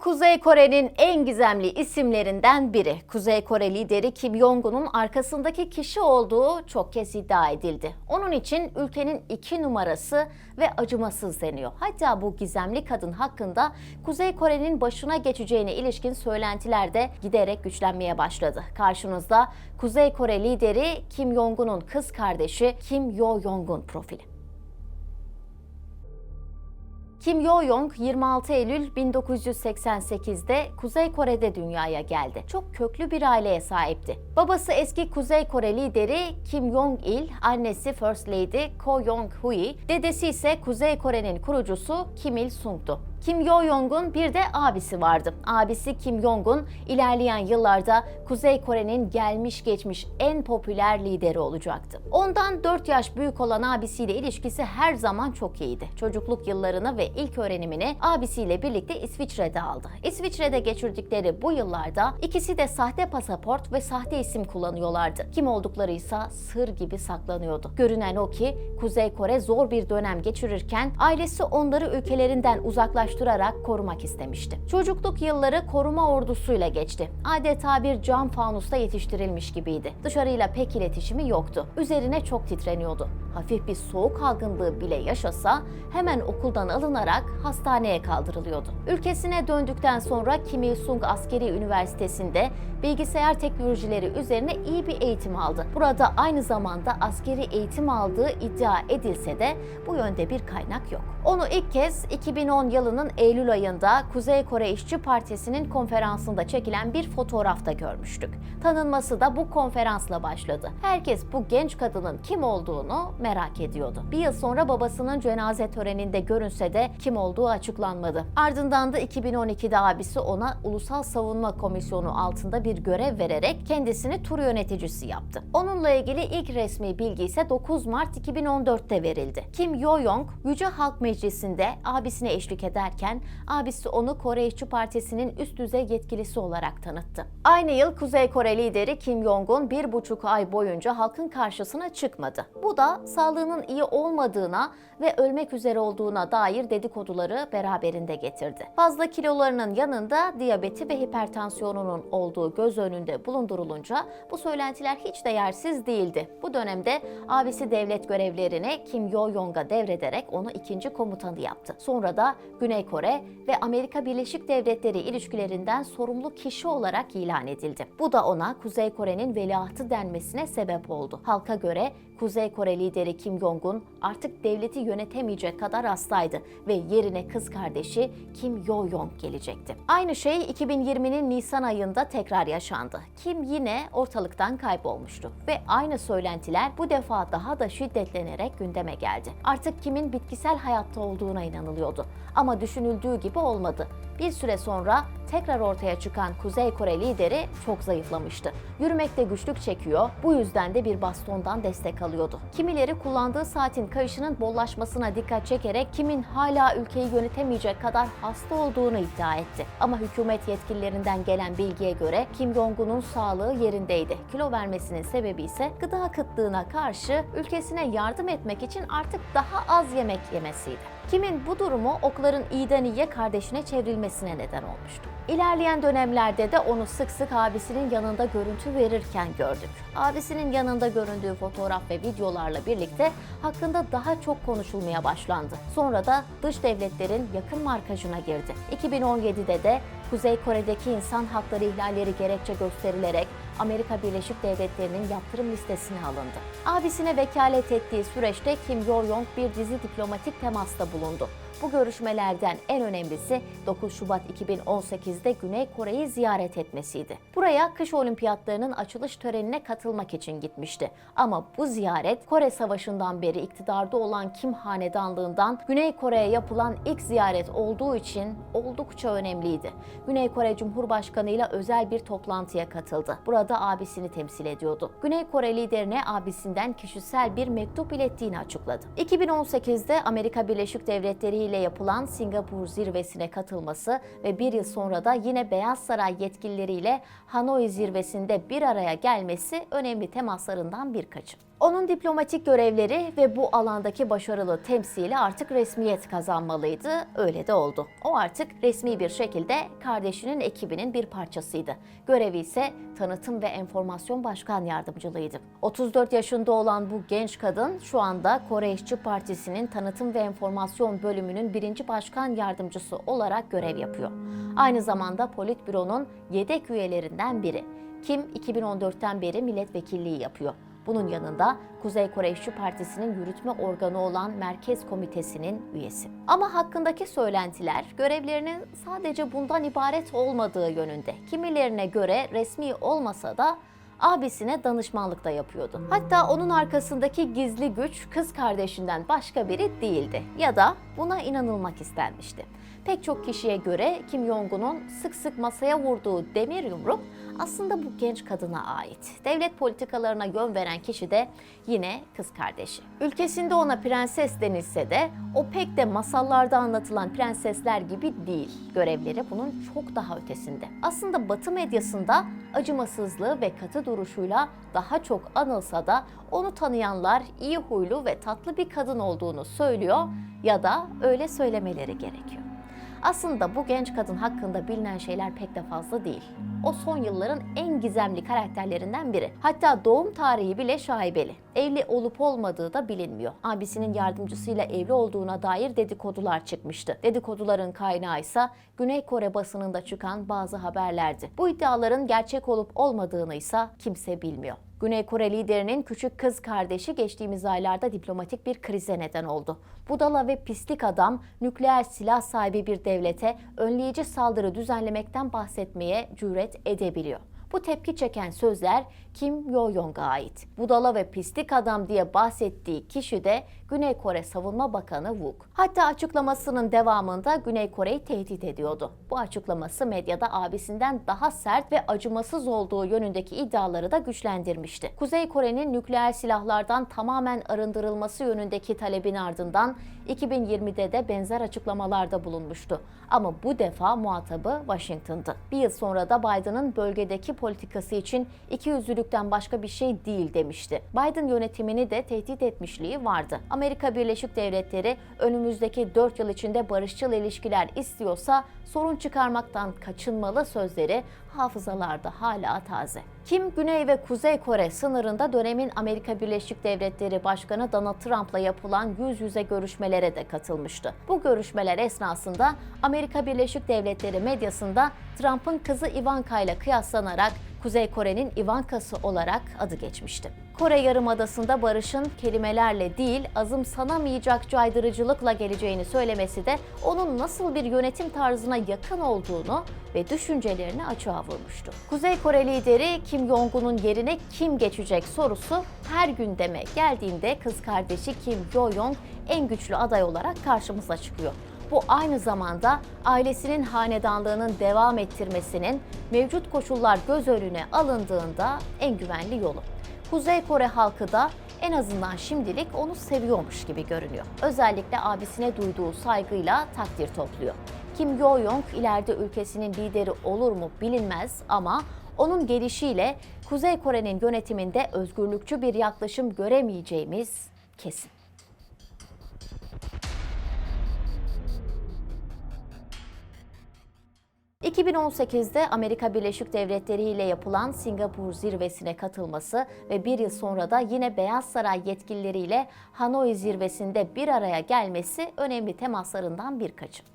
Kuzey Kore'nin en gizemli isimlerinden biri. Kuzey Kore lideri Kim Jong-un'un arkasındaki kişi olduğu çok kez iddia edildi. Onun için ülkenin iki numarası ve acımasız deniyor. Hatta bu gizemli kadın hakkında Kuzey Kore'nin başına geçeceğine ilişkin söylentiler de giderek güçlenmeye başladı. Karşınızda Kuzey Kore lideri Kim Jong-un'un kız kardeşi Kim Yo-jong'un profili. Kim Yo-young 26 Eylül 1988'de Kuzey Kore'de dünyaya geldi. Çok köklü bir aileye sahipti. Babası eski Kuzey Kore lideri Kim Jong-il, annesi First Lady Ko Jong-hui, dedesi ise Kuzey Kore'nin kurucusu Kim Il-sung'tu. Kim Yo-young'un bir de abisi vardı. Abisi Kim Jong-un ilerleyen yıllarda Kuzey Kore'nin gelmiş geçmiş en popüler lideri olacaktı. Ondan 4 yaş büyük olan abisiyle ilişkisi her zaman çok iyiydi. Çocukluk yıllarını ve ilk öğrenimini abisiyle birlikte İsviçre'de aldı. İsviçre'de geçirdikleri bu yıllarda ikisi de sahte pasaport ve sahte isim kullanıyorlardı. Kim oldukları ise sır gibi saklanıyordu. Görünen o ki Kuzey Kore zor bir dönem geçirirken ailesi onları ülkelerinden uzaklaştırarak korumak istemişti. Çocukluk yılları koruma ordusuyla geçti. Adeta bir cam fanusta yetiştirilmiş gibiydi. Dışarıyla pek iletişimi yoktu. Üzerine çok titreniyordu. Hafif bir soğuk algınlığı bile yaşasa hemen okuldan alınarak hastaneye kaldırılıyordu. Ülkesine döndükten sonra Kim Il-sung Askeri Üniversitesi'nde bilgisayar teknolojileri üzerine iyi bir eğitim aldı. Burada aynı zamanda askeri eğitim aldığı iddia edilse de bu yönde bir kaynak yok. Onu ilk kez 2010 yılının Eylül ayında Kuzey Kore İşçi Partisi'nin konferansında çekilen bir fotoğrafta görmüştük. Tanınması da bu konferansla başladı. Herkes bu genç kadının kim olduğunu merak ediyordu. Bir yıl sonra babasının cenaze töreninde görünse de kim olduğu açıklanmadı. Ardından da 2012'de abisi ona Ulusal Savunma Komisyonu altında bir görev vererek kendisini tur yöneticisi yaptı. Onunla ilgili ilk resmi bilgi ise 9 Mart 2014'te verildi. Kim Yo-young Yüce Halk Meclisi'nde abisine eşlik ederken abisi onu Kore İşçi Partisi'nin üst düzey yetkilisi olarak tanıttı. Aynı yıl Kuzey Kore lideri Kim Jong-un bir buçuk ay boyunca halkın karşısına çıkmadı. Bu da sağlığının iyi olmadığına ve ölmek üzere olduğuna dair dedikoduları beraberinde getirdi. Fazla kilolarının yanında diyabeti ve hipertansiyonunun olduğu göz önünde bulundurulunca bu söylentiler hiç de yersiz değildi. Bu dönemde abisi devlet görevlerini Kim Yo-young'a devrederek onu ikinci komutanı yaptı. Sonra da Güney Kore ve Amerika Birleşik Devletleri ilişkilerinden sorumlu kişi olarak ilan edildi. Bu da ona Kuzey Kore'nin veliahtı denmesine sebep oldu. Halka göre Kuzey Kore lideri Kim Jong-un artık devleti yönetemeyecek kadar hastaydı ve yerine kız kardeşi Kim Yo-young gelecekti. Aynı şey 2020'nin Nisan ayında tekrar yaşandı. Kim yine ortalıktan kaybolmuştu ve aynı söylentiler bu defa daha da şiddetlenerek gündeme geldi. Artık Kim'in bitkisel hayatta olduğuna inanılıyordu ama düşünüldüğü gibi olmadı. Bir süre sonra tekrar ortaya çıkan Kuzey Kore lideri çok zayıflamıştı. Yürümekte güçlük çekiyor, bu yüzden de bir bastondan destek alıyordu. Kimileri kullandığı saatin kayışının bollaşmasına dikkat çekerek kimin hala ülkeyi yönetemeyecek kadar hasta olduğunu iddia etti. Ama hükümet yetkililerinden gelen bilgiye göre Kim Jong-un'un sağlığı yerindeydi. Kilo vermesinin sebebi ise gıda kıtlığına karşı ülkesine yardım etmek için artık daha az yemek yemesiydi. Kim'in bu durumu okların iyiden iyiye kardeşine çevrilmesine neden olmuştu. İlerleyen dönemlerde de onu sık sık abisinin yanında görüntü verirken gördük. Abisinin yanında göründüğü fotoğraf ve videolarla birlikte hakkında daha çok konuşulmaya başlandı. Sonra da dış devletlerin yakın markajına girdi. 2017'de de Kuzey Kore'deki insan hakları ihlalleri gerekçe gösterilerek Amerika Birleşik Devletleri'nin yaptırım listesine alındı. Abisine vekalet ettiği süreçte Kim Yo-young bir dizi diplomatik temasta bulundu. Bu görüşmelerden en önemlisi 9 Şubat 2018'de Güney Kore'yi ziyaret etmesiydi. Buraya kış olimpiyatlarının açılış törenine katılmak için gitmişti. Ama bu ziyaret Kore Savaşı'ndan beri iktidarda olan Kim hanedanlığından Güney Kore'ye yapılan ilk ziyaret olduğu için oldukça önemliydi. Güney Kore Cumhurbaşkanı ile özel bir toplantıya katıldı. Burada abisini temsil ediyordu. Güney Kore liderine abisinden kişisel bir mektup ilettiğini açıkladı. 2018'de Amerika Birleşik Devletleri ile yapılan Singapur zirvesine katılması ve bir yıl sonra da yine Beyaz Saray yetkilileriyle Hanoi zirvesinde bir araya gelmesi önemli temaslarından birkaçı. Onun diplomatik görevleri ve bu alandaki başarılı temsili artık resmiyet kazanmalıydı. Öyle de oldu. O artık resmi bir şekilde kardeşinin ekibinin bir parçasıydı. Görevi ise tanıtım ve enformasyon başkan yardımcılığıydı. 34 yaşında olan bu genç kadın şu anda Kore İşçi Partisi'nin tanıtım ve enformasyon bölümünün birinci başkan yardımcısı olarak görev yapıyor. Aynı zamanda Politbüro'nun yedek üyelerinden biri. Kim 2014'ten beri milletvekilliği yapıyor. Bunun yanında Kuzey Kore İşçi Partisi'nin yürütme organı olan Merkez Komitesi'nin üyesi. Ama hakkındaki söylentiler görevlerinin sadece bundan ibaret olmadığı yönünde. Kimilerine göre resmi olmasa da abisine danışmanlık da yapıyordu. Hatta onun arkasındaki gizli güç kız kardeşinden başka biri değildi ya da buna inanılmak istenmişti. Pek çok kişiye göre Kim Jong-un'un sık sık masaya vurduğu demir yumruk aslında bu genç kadına ait. Devlet politikalarına yön veren kişi de yine kız kardeşi. Ülkesinde ona prenses denilse de o pek de masallarda anlatılan prensesler gibi değil. Görevleri bunun çok daha ötesinde. Aslında Batı medyasında acımasızlığı ve katı duruşuyla daha çok anılsa da onu tanıyanlar iyi huylu ve tatlı bir kadın olduğunu söylüyor ya da öyle söylemeleri gerekiyor. Aslında bu genç kadın hakkında bilinen şeyler pek de fazla değil. O son yılların en gizemli karakterlerinden biri. Hatta doğum tarihi bile şaibeli. Evli olup olmadığı da bilinmiyor. Abisinin yardımcısıyla evli olduğuna dair dedikodular çıkmıştı. Dedikoduların kaynağı ise Güney Kore basınında çıkan bazı haberlerdi. Bu iddiaların gerçek olup olmadığını ise kimse bilmiyor. Güney Kore liderinin küçük kız kardeşi geçtiğimiz aylarda diplomatik bir krize neden oldu. Budala ve pislik adam nükleer silah sahibi bir devlete önleyici saldırı düzenlemekten bahsetmeye cüret edebiliyor. Bu tepki çeken sözler Kim Yo-yong'a ait. Budala ve pislik adam diye bahsettiği kişi de Güney Kore Savunma Bakanı Wook. Hatta açıklamasının devamında Güney Kore'yi tehdit ediyordu. Bu açıklaması medyada abisinden daha sert ve acımasız olduğu yönündeki iddiaları da güçlendirmişti. Kuzey Kore'nin nükleer silahlardan tamamen arındırılması yönündeki talebin ardından 2020'de de benzer açıklamalarda bulunmuştu. Ama bu defa muhatabı Washington'dı. Bir yıl sonra da Biden'ın bölgedeki politikası için iki yüzlülükten başka bir şey değil demişti. Biden yönetimini de tehdit etmişliği vardı. Amerika Birleşik Devletleri önümüzdeki 4 yıl içinde barışçıl ilişkiler istiyorsa sorun çıkarmaktan kaçınmalı sözleri hafızalarda hala taze. Kim Güney ve Kuzey Kore sınırında dönemin Amerika Birleşik Devletleri Başkanı Donald Trump'la yapılan yüz yüze görüşmelere de katılmıştı. Bu görüşmeler esnasında Amerika Birleşik Devletleri medyasında Trump'ın kızı Ivanka ile kıyaslanarak Kuzey Kore'nin Ivanka'sı olarak adı geçmişti. Kore Yarımadası'nda barışın kelimelerle değil, azımsanamayacak caydırıcılıkla geleceğini söylemesi de onun nasıl bir yönetim tarzına yakın olduğunu ve düşüncelerini açığa vurmuştu. Kuzey Kore lideri Kim Jong-un'un yerine kim geçecek sorusu her gündeme geldiğinde kız kardeşi Kim Yo-yong en güçlü aday olarak karşımıza çıkıyor. Bu aynı zamanda ailesinin hanedanlığının devam ettirmesinin mevcut koşullar göz önüne alındığında en güvenli yolu. Kuzey Kore halkı da en azından şimdilik onu seviyormuş gibi görünüyor. Özellikle abisine duyduğu saygıyla takdir topluyor. Kim Yo-yong ileride ülkesinin lideri olur mu bilinmez ama onun gelişiyle Kuzey Kore'nin yönetiminde özgürlükçü bir yaklaşım göremeyeceğimiz kesin. ...2018'de Amerika Birleşik Devletleri ile yapılan Singapur zirvesine katılması ve bir yıl sonra da yine Beyaz Saray yetkilileriyle Hanoi zirvesinde bir araya gelmesi önemli temaslarından birkaçı.